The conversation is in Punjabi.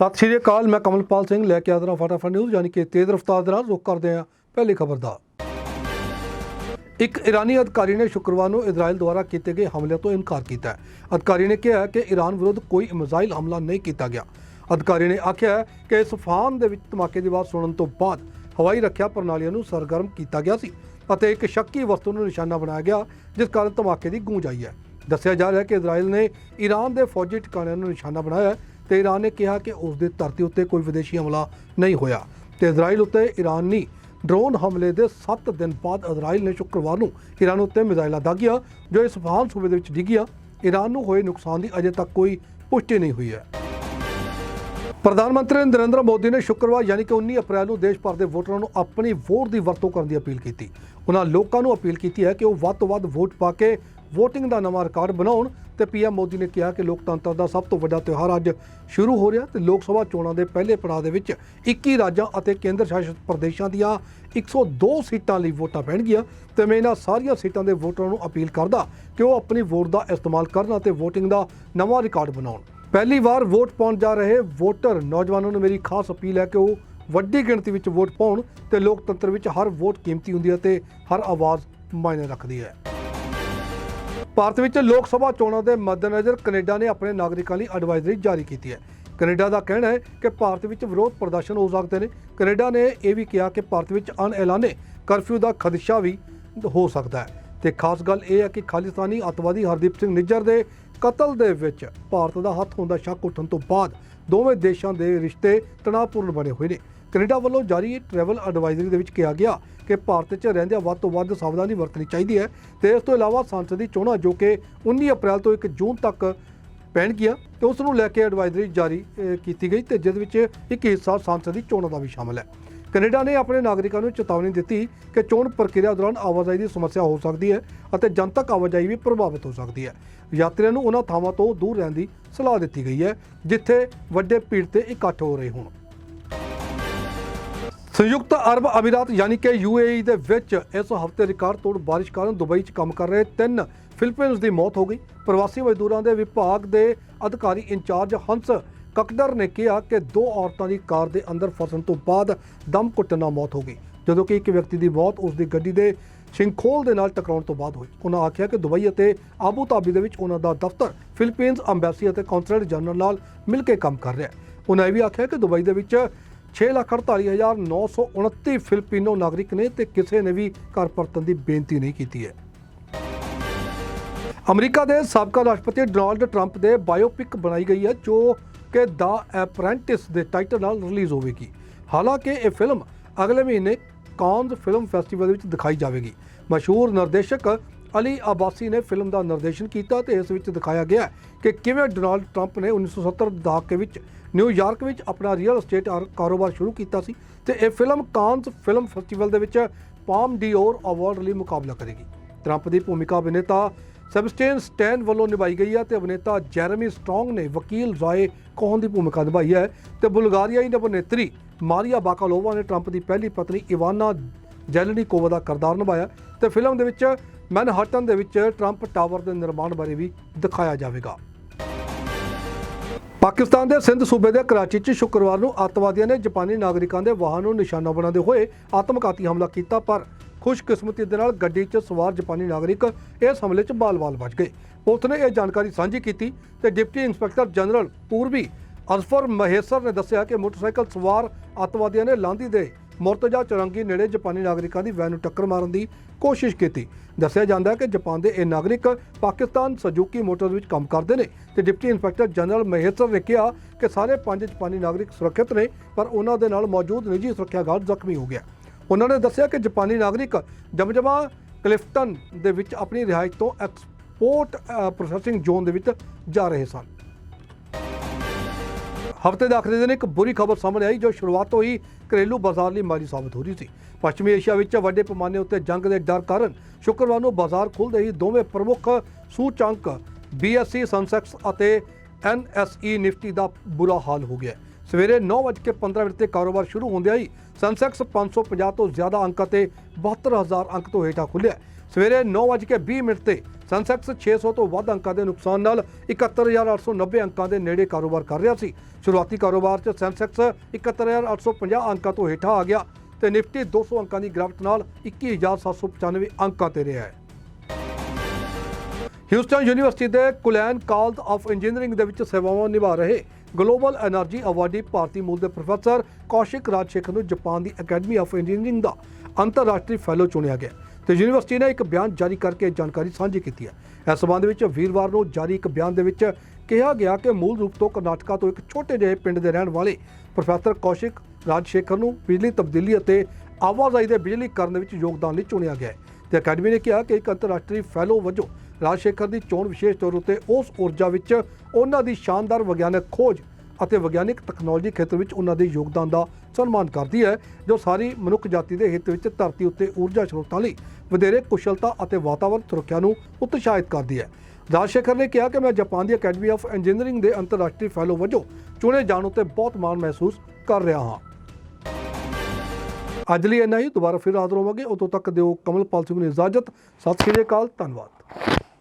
ਸਤਿ ਸ਼੍ਰੀ ਅਕਾਲ ਮੈਂ ਕਮਲਪਾਲ ਸਿੰਘ ਲੈ ਕੇ ਆਦਰਾ ਫਟਾਫਟ ਨਿਊਜ਼ ਯਾਨੀ ਕਿ ਤੇਜ਼ ਰਫ਼ਤਾਰ ਦੇ ਨਾਲ ਰੁਕ ਕਰਦੇ ਹਾਂ ਪਹਿਲੀ ਖਬਰ ਦਾ। ਇੱਕ ਇਰਾਨੀ ਅਧਿਕਾਰੀ ਨੇ ਸ਼ੁੱਕਰਵਾਰ ਨੂੰ ਇਜ਼ਰਾਈਲ ਦੁਆਰਾ ਕੀਤੇ ਗਏ ਹਮਲੇ ਤੋਂ ਇਨਕਾਰ ਕੀਤਾ ਹੈ। ਅਧਿਕਾਰੀ ਨੇ ਕਿਹਾ ਕਿ ਈਰਾਨ ਵਿਰੁੱਧ ਕੋਈ ਮਿਜ਼ਾਈਲ ਹਮਲਾ ਨਹੀਂ ਕੀਤਾ ਗਿਆ। ਅਧਿਕਾਰੀ ਨੇ ਆਖਿਆ ਕਿ ਇਸ ਫਾਰਮ ਦੇ ਵਿੱਚ ਧਮਾਕੇ ਦੀ ਆਵਾਜ਼ ਸੁਣਨ ਤੋਂ ਬਾਅਦ ਹਵਾਈ ਰੱਖਿਆ ਪ੍ਰਣਾਲੀਆਂ ਨੂੰ ਸਰਗਰਮ ਕੀਤਾ ਗਿਆ ਸੀ ਅਤੇ ਇੱਕ ਸ਼ੱਕੀ ਵਸਤੂ ਨੂੰ ਨਿਸ਼ਾਨਾ ਬਣਾਇਆ ਗਿਆ, ਜਿਸ ਕਾਰਨ ਧਮਾਕੇ ਦੀ ਗੂੰਜ ਆਈ ਹੈ। ਦੱਸਿਆ ਜਾ ਰਿਹਾ ਹੈ ਕਿ ਇਜ਼ਰਾਈਲ ਨੇ ਈਰਾਨ ਦੇ ਫੌਜੀ ਟਿਕਾਣਿਆਂ ਨੂੰ ਨਿਸ਼ਾਨਾ ਬਣਾਇਆ ਤੇ ਈਰਾਨ ਨੇ ਕਿਹਾ ਕਿ ਉਸ ਦੀ ਧਰਤੀ ਉੱਤੇ ਕੋਈ ਵਿਦੇਸ਼ੀ ਹਮਲਾ ਨਹੀਂ ਹੋਇਆ ਤੇ ਇਜ਼ਰਾਈਲ ਉੱਤੇ ਈਰਾਨੀ ਡਰੋਨ ਹਮਲੇ ਦੇ 7 ਦਿਨ ਬਾਅਦ ਇਜ਼ਰਾਈਲ ਨੇ ਸ਼ੁੱਕਰਵਾਰ ਨੂੰ ਈਰਾਨ ਉੱਤੇ ਮਿਜ਼ਾਈਲਾਂ ਦਾਗੀਆਂ, ਜੋ ਇਸ ਫਾਨ ਸੂਬੇ ਦੇ ਵਿੱਚ ਡਿੱਗੀਆਂ ਈਰਾਨ ਨੂੰ ਹੋਏ ਨੁਕਸਾਨ ਦੀ ਅਜੇ ਤੱਕ ਕੋਈ ਪੁਸ਼ਟੀ ਨਹੀਂ ਹੋਈ ਹੈ। ਪ੍ਰਧਾਨ ਮੰਤਰੀ ਨਰਿੰਦਰ ਮੋਦੀ ਨੇ ਸ਼ੁੱਕਰਵਾਰ ਯਾਨੀ ਕਿ 19 ਅਪ੍ਰੈਲ ਨੂੰ ਦੇਸ਼ ਭਰ ਦੇ ਵੋਟਰਾਂ ਨੂੰ ਆਪਣੀ ਵੋਟ ਦੀ ਵਰਤੋਂ ਕਰਨ ਦੀ ਅਪੀਲ ਕੀਤੀ। ਉਹਨਾਂ ਲੋਕਾਂ ਨੂੰ ਅਪੀਲ ਕੀਤੀ ਹੈ ਕਿ ਉਹ ਵੱਧ ਤੋਂ ਵੱਧ ਵੋਟ ਪਾ ਕੇ VOTING ਦਾ ਨਵਾਂ ਰਿਕਾਰਡ ਬਣਾਉਣ ਤੇ ਪੀਐਮ ਮੋਦੀ ਨੇ ਕਿਹਾ ਕਿ ਲੋਕਤੰਤਰ ਦਾ ਸਭ ਤੋਂ ਵੱਡਾ ਤਿਉਹਾਰ ਅੱਜ ਸ਼ੁਰੂ ਹੋ ਰਿਹਾ ਤੇ ਲੋਕ ਸਭਾ ਚੋਣਾਂ ਦੇ ਪਹਿਲੇ ਪੜਾਅ ਦੇ ਵਿੱਚ 21 ਰਾਜਾਂ ਅਤੇ ਕੇਂਦਰ ਸ਼ਾਸਿਤ ਪ੍ਰਦੇਸ਼ਾਂ ਦੀਆਂ 102 ਸੀਟਾਂ ਲਈ ਵੋਟਾਂ ਪੈਣਗੀਆਂ। ਤੇ ਮੈਂ ਇਹਨਾਂ ਸਾਰੀਆਂ ਸੀਟਾਂ ਦੇ ਵੋਟਰਾਂ ਨੂੰ ਅਪੀਲ ਕਰਦਾ ਕਿ ਉਹ ਆਪਣੀ ਵੋਟ ਦਾ ਇਸਤੇਮਾਲ ਕਰਨ ਅਤੇ VOTING ਦਾ ਨਵਾਂ ਰਿਕਾਰਡ ਬਣਾਉਣ। ਪਹਿਲੀ ਵਾਰ ਵੋਟ ਪਾਉਣ ਜਾ ਰਹੇ ਵੋਟਰ ਨੌਜਵਾਨਾਂ ਨੂੰ ਮੇਰੀ ਖਾਸ ਅਪੀਲ ਹੈ ਕਿ ਉਹ ਵੱਡੀ ਗਿਣਤੀ ਵਿੱਚ ਵੋਟ ਪਾਉਣ ਤੇ ਲੋਕਤੰਤਰ ਵਿੱਚ ਹਰ ਵੋਟ ਕੀਮਤੀ ਹੁੰਦੀ ਹੈ ਤੇ ਹਰ ਆਵਾਜ਼ ਮਾਇਨੇ ਰੱਖਦੀ ਹੈ। ਭਾਰਤ ਵਿੱਚ ਲੋਕ ਸਭਾ ਚੋਣਾਂ ਦੇ ਮੱਦੇਨਜ਼ਰ ਕੈਨੇਡਾ ਨੇ ਆਪਣੇ ਨਾਗਰਿਕਾਂ ਲਈ ਐਡਵਾਈਜ਼ਰੀ ਜਾਰੀ ਕੀਤੀ ਹੈ। ਕੈਨੇਡਾ ਦਾ ਕਹਿਣਾ ਹੈ ਕਿ ਭਾਰਤ ਵਿੱਚ ਵਿਰੋਧ ਪ੍ਰਦਰਸ਼ਨ ਹੋ ਸਕਦੇ ਨੇ। ਕੈਨੇਡਾ ਨੇ ਇਹ ਵੀ ਕਿਹਾ ਕਿ ਭਾਰਤ ਵਿੱਚ ਅਣਐਲਾਨੇ ਕਰਫਿਊ ਦਾ ਖਦਸ਼ਾ ਵੀ ਹੋ ਸਕਦਾ ਹੈ। ਤੇ ਖਾਸ ਗੱਲ ਇਹ ਹੈ ਕਿ ਖਾਲਿਸਤਾਨੀ ਅੱਤਵਾਦੀ ਹਰਦੀਪ ਸਿੰਘ ਨਿੱਜਰ ਦੇ ਕਤਲ ਦੇ ਵਿੱਚ ਭਾਰਤ ਦਾ ਹੱਥ ਹੋਣ ਦਾ ਸ਼ੱਕ ਉੱਠਣ ਤੋਂ ਬਾਅਦ ਦੋਵੇਂ ਦੇਸ਼ਾਂ ਦੇ ਰਿਸ਼ਤੇ ਤਣਾਅਪੂਰਨ ਬਣੇ ਹੋਏ ਨੇ। ਕੈਨੇਡਾ ਵੱਲੋਂ ਜਾਰੀ ਟਰੈਵਲ ਐਡਵਾਈਜ਼ਰੀ ਦੇ ਵਿੱਚ ਕਿਹਾ ਗਿਆ ਕਿ ਭਾਰਤ 'ਚ ਰਹਿੰਦਿਆਂ ਵੱਧ ਤੋਂ ਵੱਧ ਸਾਵਧਾਨੀ ਵਰਤਣੀ ਚਾਹੀਦੀ ਹੈ ਤੇ ਇਸ ਤੋਂ ਇਲਾਵਾ ਸੰਸਦੀ ਚੋਣਾਂ ਜੋ ਕਿ 19 ਅਪ੍ਰੈਲ ਤੋਂ 1 ਜੂਨ ਤੱਕ ਪੈਣਗੀਆਂ ਤੇ ਉਸ ਨੂੰ ਲੈ ਕੇ ਐਡਵਾਈਜ਼ਰੀ ਜਾਰੀ ਕੀਤੀ ਗਈ ਤੇ ਜਿਸ ਵਿੱਚ ਇੱਕ ਹਿੱਸਾ ਸੰਸਦੀ ਚੋਣਾਂ ਦਾ ਵੀ ਸ਼ਾਮਲ ਹੈ। ਕੈਨੇਡਾ ਨੇ ਆਪਣੇ ਨਾਗਰਿਕਾਂ ਨੂੰ ਚੇਤਾਵਨੀ ਦਿੱਤੀ ਕਿ ਚੋਣ ਪ੍ਰਕਿਰਿਆ ਦੌਰਾਨ ਆਵਾਜਾਈ ਦੀ ਸਮੱਸਿਆ ਹੋ ਸਕਦੀ ਹੈ ਅਤੇ ਜਨਤਕ ਆਵਾਜਾਈ ਵੀ ਪ੍ਰਭਾਵਿਤ ਹੋ ਸਕਦੀ ਹੈ। ਯਾਤਰੀਆਂ ਨੂੰ ਉਹਨਾਂ ਥਾਵਾਂ ਤੋਂ ਦੂਰ ਰਹਿਣ ਦੀ ਸਲਾਹ ਦਿੱਤੀ ਗਈ ਹੈ, ਜਿੱਥੇ ਵੱਡੇ ਭੀੜ ਤੇ ਇਕੱਠ ਹੋ ਰਹੇ ਹੋਣ। ਸੰਯੁਕਤ ਅਰਬ ਅਮੀਰਾਤ ਯਾਨੀ ਕਿ UAE ਦੇ ਵਿੱਚ ਇਸ ਹਫ਼ਤੇ ਰਿਕਾਰਡ ਤੋੜ ਬਾਰਿਸ਼ ਕਾਰਨ ਦੁਬਈ 'ਚ ਕੰਮ ਕਰ ਰਹੇ ਤਿੰਨ ਫਿਲੀਪੀਨਸ ਦੀ ਮੌਤ ਹੋ ਗਈ। ਪ੍ਰਵਾਸੀ ਮਜ਼ਦੂਰਾਂ ਦੇ ਵਿਭਾਗ ਦੇ ਅਧਿਕਾਰੀ ਇੰਚਾਰਜ ਹੰਸ ਕਕਡਰ ਨੇ ਕਿਹਾ ਕਿ ਦੋ ਔਰਤਾਂ ਦੀ ਕਾਰ ਦੇ ਅੰਦਰ ਫਸਣ ਤੋਂ ਬਾਅਦ ਦਮ ਘੁੱਟਣ ਨਾਲ ਮੌਤ ਹੋ ਗਈ, ਜਦੋਂ ਕਿ ਇੱਕ ਵਿਅਕਤੀ ਦੀ ਮੌਤ ਉਸ ਦੀ ਗੱਡੀ ਦੇ ਸ਼ਿੰਖੋਲ ਦੇ ਨਾਲ ਟਕਰਾਉਣ ਤੋਂ ਬਾਅਦ ਹੋਈ। ਉਹਨਾਂ ਆਖਿਆ ਕਿ ਦੁਬਈ ਅਤੇ ਆਬੂ ਧਾਬੀ ਦੇ ਵਿੱਚ ਉਹਨਾਂ ਦਾ ਦਫ਼ਤਰ ਫਿਲੀਪੀਨਸ ਅੰਬੈਸੀ ਅਤੇ ਕੌਂਸਲੇਟ ਜਨਰਲ ਨਾਲ ਮਿਲ ਕੇ ਕੰਮ ਕਰ ਰਿਹਾ ਹੈ। ਉਹਨਾਂ ਇਹ ਵੀ ਆਖਿਆ ਕਿ ਦੁਬਈ ਦੇ ਵਿੱਚ 6,48,929 ਫਿਲਪੀਨੋ ਨਾਗਰਿਕ ਨੇ ਤੇ ਕਿਸੇ ਨੇ ਵੀ ਘਰ ਪਰਤਣ ਦੀ ਬੇਨਤੀ ਨਹੀਂ ਕੀਤੀ ਹੈ। ਅਮਰੀਕਾ ਦੇ ਸਾਬਕਾ ਰਾਸ਼ਟਰਪਤੀ ਡੋਨਾਲਡ ਟਰੰਪ ਦੇ ਬਾਇਓਪਿਕ ਬਣਾਈ ਗਈ ਹੈ ਜੋ ਕਿ ਦਾ ਐਪ੍ਰੈਂਟਿਸ ਦੇ ਟਾਈਟਲ ਨਾਲ ਰਿਲੀਜ਼ ਹੋਵੇਗੀ। ਹਾਲਾਂਕਿ ਇਹ ਫਿਲਮ ਅਗਲੇ ਮਹੀਨੇ ਕਾਨਜ਼ ਫਿਲਮ ਫੈਸਟੀਵਲ ਵਿੱਚ ਦਿਖਾਈ ਜਾਵੇਗੀ। ਮਸ਼ਹੂਰ ਨਿਰਦੇਸ਼ਕ ਅਲੀ ਆਬਾਸੀ ਨੇ ਫਿਲਮ ਦਾ ਨਿਰਦੇਸ਼ਨ ਕੀਤਾ ਤੇ ਇਸ ਵਿੱਚ ਦਿਖਾਇਆ ਗਿਆ ਕਿ ਕਿਵੇਂ ਡੋਨਾਲਡ ਟਰੰਪ ਨੇ 1970 ਦੇ ਦਹਾਕੇ ਵਿੱਚ ਨਿਊਯਾਰਕ ਵਿੱਚ ਆਪਣਾ ਰੀਅਲ ਏਸਟੇਟ ਆਰ- ਕਾਰੋਬਾਰ ਸ਼ੁਰੂ ਕੀਤਾ ਸੀ ਤੇ ਇਹ ਫਿਲਮ ਕਾਂਸ ਫਿਲਮ ਫੈਸਟੀਵਲ ਦੇ ਵਿੱਚ ਪਾਮ ਡੀਓਰ ਅਵਾਰਡ ਲਈ ਮੁਕਾਬਲਾ ਕਰੇਗੀ। ਟਰੰਪ ਦੀ ਭੂਮਿਕਾ ਅਭਿਨੇਤਾ ਸੈਬਸਟੇਨ ਸਟੈਨ ਵੱਲੋਂ ਨਿਭਾਈ ਗਈ ਹੈ ਤੇ ਅਭਿਨੇਤਾ ਜੈਰਮੀ ਸਟਰੋਂਗ ਨੇ ਵਕੀਲ ਰਾਏ ਕੋਹਨ ਦੀ ਭੂਮਿਕਾ ਨਿਭਾਈ ਹੈ ਤੇ ਬੁਲਗਾਰੀਆਈ ਅਭਿਨੇਤਰੀ ਮਾਰੀਆ ਬਾਕਾਲੋਵਾ ਨੇ ਟਰੰਪ ਦੀ ਪਹਿਲੀ ਪਤਨੀ ਇਵਾਨਾ ਜੈਲਨੀਕੋਵਾ ਦਾ ਕਿਰਦਾਰ ਨਿਭਾਇਆ ਤੇ ਫਿਲਮ ਦੇ ਵਿੱਚ ਮੈਨਹਟਨ ਦੇ ਵਿੱਚ ਟਰੰਪ ਟਾਵਰ ਦੇ ਨਿਰਮਾਣ ਬਾਰੇ ਵੀ ਦਿਖਾਇਆ ਜਾਵੇਗਾ। ਪਾਕਿਸਤਾਨ ਦੇ ਸਿੰਧ ਸੂਬੇ ਦੇ ਕਰਾਚੀ 'ਚ ਸ਼ੁੱਕਰਵਾਰ ਨੂੰ ਅੱਤਵਾਦੀਆਂ ਨੇ ਜਾਪਾਨੀ ਨਾਗਰਿਕਾਂ ਦੇ ਵਾਹਨ ਨੂੰ ਨਿਸ਼ਾਨਾ ਬਣਾਉਂਦੇ ਹੋਏ ਆਤਮਘਾਤੀ ਹਮਲਾ ਕੀਤਾ, ਪਰ ਖੁਸ਼ਕਿਸਮਤੀ ਦੇ ਨਾਲ ਗੱਡੀ 'ਚ ਸਵਾਰ ਜਾਪਾਨੀ ਨਾਗਰਿਕ ਇਸ ਹਮਲੇ 'ਚ ਬਾਲ-ਬਾਲ ਬਚ ਗਏ। ਪੁਲਿਸ ਨੇ ਇਹ ਜਾਣਕਾਰੀ ਸਾਂਝੀ ਕੀਤੀ ਤੇ ਡਿਪਟੀ ਇੰਸਪੈਕਟਰ ਜਨਰਲ ਪੂਰਬੀ ਅਜ਼ਫਰ ਮਹੇਸਰ ਨੇ ਦੱਸਿਆ ਕਿ ਮੋਟਰਸਾਈਕਲ ਸਵਾਰ ਅੱਤਵਾਦੀਆਂ ਨੇ ਲਾਂਦੀ ਦੇ ਮੁਰਤਜ਼ਾ ਚੌਰੰਗੀ ਨੇੜੇ ਜਾਪਾਨੀ ਨਾਗਰਿਕਾਂ ਦੀ ਵੈਨ ਨੂੰ ਟੱਕਰ ਮਾਰਨ ਦੀ ਕੋਸ਼ਿਸ਼ ਕੀਤੀ। ਦੱਸਿਆ ਜਾਂਦਾ ਹੈ ਕਿ ਜਾਪਾਨ ਦੇ ਇਹ ਨਾਗਰਿਕ ਪਾਕਿਸਤਾਨ ਸਜੂਕੀ ਮੋਟਰਸ ਵਿੱਚ ਕੰਮ ਕਰਦੇ ਨੇ ਤੇ ਡਿਪਟੀ ਇੰਸਪੈਕਟਰ ਜਨਰਲ ਮਹੇਸਰ ਨੇ ਕਿਹਾ ਕਿ ਸਾਰੇ ਪੰਜ ਜਾਪਾਨੀ ਨਾਗਰਿਕ ਸੁਰੱਖਿਅਤ ਨੇ, ਪਰ ਉਹਨਾਂ ਦੇ ਨਾਲ ਮੌਜੂਦ ਨਿੱਜੀ ਸੁਰੱਖਿਆ ਗਾਰਡ ਜ਼ਖਮੀ ਹੋ ਗਿਆ। ਉਹਨਾਂ ਨੇ ਦੱਸਿਆ ਕਿ ਜਾਪਾਨੀ ਨਾਗਰਿਕ ਜਮਜਮਾ ਕਲਿਫਟਨ ਦੇ ਵਿੱਚ ਆਪਣੀ ਰਿਹਾਇਸ਼ ਤੋਂ ਐਕਸਪੋਰਟ ਪ੍ਰੋਸੈਸਿੰਗ ਜ਼ੋਨ ਦੇ ਵਿੱਚ ਜਾ ਰਹੇ ਸਨ। ਹਫ਼ਤੇ ਦੇ ਆਖਰੀ ਦਿਨ ਇੱਕ ਬੁਰੀ ਖਬਰ ਸਾਹਮਣੇ ਆਈ, ਜੋ ਸ਼ੁਰੂਆਤ ਤੋਂ ਹੀ ਘਰੇਲੂ ਬਾਜ਼ਾਰ ਲਈ ਮਾਰੀ ਸਾਬਤ ਹੋ ਰਹੀ ਸੀ। ਪੱਛਮੀ ਏਸ਼ੀਆ ਵਿੱਚ ਵੱਡੇ ਪੈਮਾਨੇ ਉੱਤੇ ਜੰਗ ਦੇ ਡਰ ਕਾਰਨ ਸ਼ੁੱਕਰਵਾਰ ਨੂੰ ਬਾਜ਼ਾਰ ਖੁੱਲ੍ਹਦੇ ਹੀ ਦੋਵੇਂ ਪ੍ਰਮੁੱਖ ਸੂਚਾਂਕ BSE ਸੈਂਸੈਕਸ ਅਤੇ NSE ਨਿਫਟੀ ਦਾ ਬੁਰਾ ਹਾਲ ਹੋ ਗਿਆ ਸਵੇਰੇ 9:15 ਵਜੇ ਤੇ ਕਾਰੋਬਾਰ ਸ਼ੁਰੂ ਹੁੰਦਿਆਂ ਹੀ ਸੈਂਸੈਕਸ 550 ਤੋਂ ਜ਼ਿਆਦਾ ਅੰਕਾਂ ਤੇ 72000 ਅੰਕ ਤੋਂ ਹੇਠਾਂ ਖੁੱਲਿਆ ਸਵੇਰੇ 9:20 ਮਿੰਟ ਤੇ ਸੈਂਸੈਕਸ 600 ਤੋਂ ਵੱਧ ਅੰਕਾਂ ਦੇ ਨੁਕਸਾਨ ਨਾਲ 71890 ਅੰਕਾਂ ਦੇ ਨੇੜੇ ਕਾਰੋਬਾਰ ਕਰ ਰਿਹਾ ਸੀ। ਸ਼ੁਰੂਆਤੀ ਕਾਰੋਬਾਰ 'ਚ ਸੈਂਸੈਕਸ 71850 ਅੰਕਾਂ ਤੋਂ ਹੇਠਾਂ ਆ ਗਿਆ ਤੇ ਨਿਫਟੀ 200 ਅੰਕਾਂ ਦੀ ਗਿਰਾਵਟ ਨਾਲ 21795 ਅੰਕਾਂ ਤੇ ਰਿਹਾ ਹੈ। ਹਿਊਸਟਨ ਯੂਨੀਵਰਸਿਟੀ ਦੇ ਕੁਲੈਨ ਕਾਲਜ ਆਫ ਇੰਜੀਨੀਅਰਿੰਗ ਦੇ ਵਿੱਚ ਸੇਵਾਵਾਂ ਨਿਭਾ ਰਹੇ ਗਲੋਬਲ એનર્ਜੀ ਅਵਾਰਡੀ ਭਾਰਤੀ ਮੂਲ ਦੇ ਪ੍ਰੋਫੈਸਰ ਕੌਸ਼ਿਕ ਰਾਜਸ਼ੇਖਰ ਨੂੰ ਜਾਪਾਨ ਦੀ ਅਕੈਡਮੀ ਆਫ ਇੰਜੀਨੀਅਰਿੰਗ ਦਾ ਅੰਤਰਰਾਸ਼ਟਰੀ ਫੈਲੋ ਚੁਣਿਆ ਗਿਆ। ਤੇ ਯੂਨੀਵਰਸਿਟੀ ਨੇ ਇੱਕ ਬਿਆਨ ਜਾਰੀ ਕਰਕੇ ਇਹ ਜਾਣਕਾਰੀ ਸਾਂਝੀ ਕੀਤੀ ਹੈ। ਇਸ ਸਬੰਧ ਵਿੱਚ ਵੀਰਵਾਰ ਨੂੰ ਜਾਰੀ ਇੱਕ ਬਿਆਨ ਦੇ ਵਿੱਚ ਕਿਹਾ ਗਿਆ ਕਿ ਮੂਲ ਰੂਪ ਤੋਂ ਕਰਨਾਟਕਾ ਤੋਂ ਇੱਕ ਛੋਟੇ ਜਿਹੇ ਪਿੰਡ ਦੇ ਰਹਿਣ ਵਾਲੇ ਪ੍ਰੋਫੈਸਰ ਕੌਸ਼ਿਕ ਰਾਜਸ਼ੇਖਰ ਨੂੰ ਬਿਜਲੀ ਤਬਦੀਲੀ ਅਤੇ ਆਵਾਜਾਈ ਦੇ ਬਿਜਲੀ ਕਰਨ ਵਿੱਚ ਯੋਗਦਾਨ ਲਈ ਚੁਣਿਆ ਗਿਆ ਹੈ ਤੇ ਅਕੈਡਮੀ ਨੇ ਕਿਹਾ ਕਿ ਇੱਕ ਅੰਤਰਰਾਸ਼ਟਰੀ ਫੈਲੋ ਵਜੋਂ ਰਾਜਸ਼ੇਖਰ ਦੀ ਚੋਣ ਵਿਸ਼ੇਸ਼ ਤੌਰ ਉੱਤੇ ਉਸ ਊਰਜਾ ਵਿੱਚ ਉਹਨਾਂ ਦੀ ਸ਼ਾਨਦਾਰ ਵਿਗਿਆਨਕ ਖੋਜ ਅਤੇ ਵਿਗਿਆਨਕ ਤਕਨਾਲੋਜੀ ਖੇਤਰ ਵਿੱਚ ਉਹਨਾਂ ਦੇ ਯੋਗਦਾਨ ਦਾ ਸਨਮਾਨ ਕਰਦੀ ਹੈ, ਜੋ ਸਾਰੀ ਮਨੁੱਖ ਜਾਤੀ ਦੇ ਹਿੱਤ ਵਿੱਚ ਧਰਤੀ ਉੱਤੇ ਊਰਜਾ ਸਰੋਤਾਂ ਲਈ ਵਧੇਰੇ ਕੁਸ਼ਲਤਾ ਅਤੇ ਵਾਤਾਵਰਣ ਸੁਰੱਖਿਆ ਨੂੰ ਉਤਸ਼ਾਹਿਤ ਕਰਦੀ ਹੈ। ਰਾਜਸ਼ੇਖਰ ਨੇ ਕਿਹਾ ਕਿ ਮੈਂ ਜਾਪਾਨ ਦੀ ਅਕੈਡਮੀ ਆਫ ਇੰਜੀਨੀਅਰਿੰਗ ਦੇ ਅੰਤਰਰਾਸ਼ਟਰੀ ਫੈਲੋ ਵਜੋਂ ਚੁਣੇ ਜਾਣ ਉੱਤੇ ਬਹੁਤ ਮਾਣ ਮਹਿਸੂਸ ਕਰ ਰਿਹਾ ਹਾਂ। ਅੱਜ ਲਈ ਇੰਨਾ ਹੀ, ਦੁਬਾਰਾ ਫਿਰ ਹਾਜ਼ਰ ਹੋਵਾਂਗੇ। ਉਦੋਂ ਤੱਕ ਦਿਓ ਕਮਲਪਾਲ ਸਿੰਘ ਨੂੰ ਇਜਾਜ਼ਤ। ਸਤਿ ਸ਼੍ਰੀ ਅਕਾਲ, ਧੰਨਵਾਦ।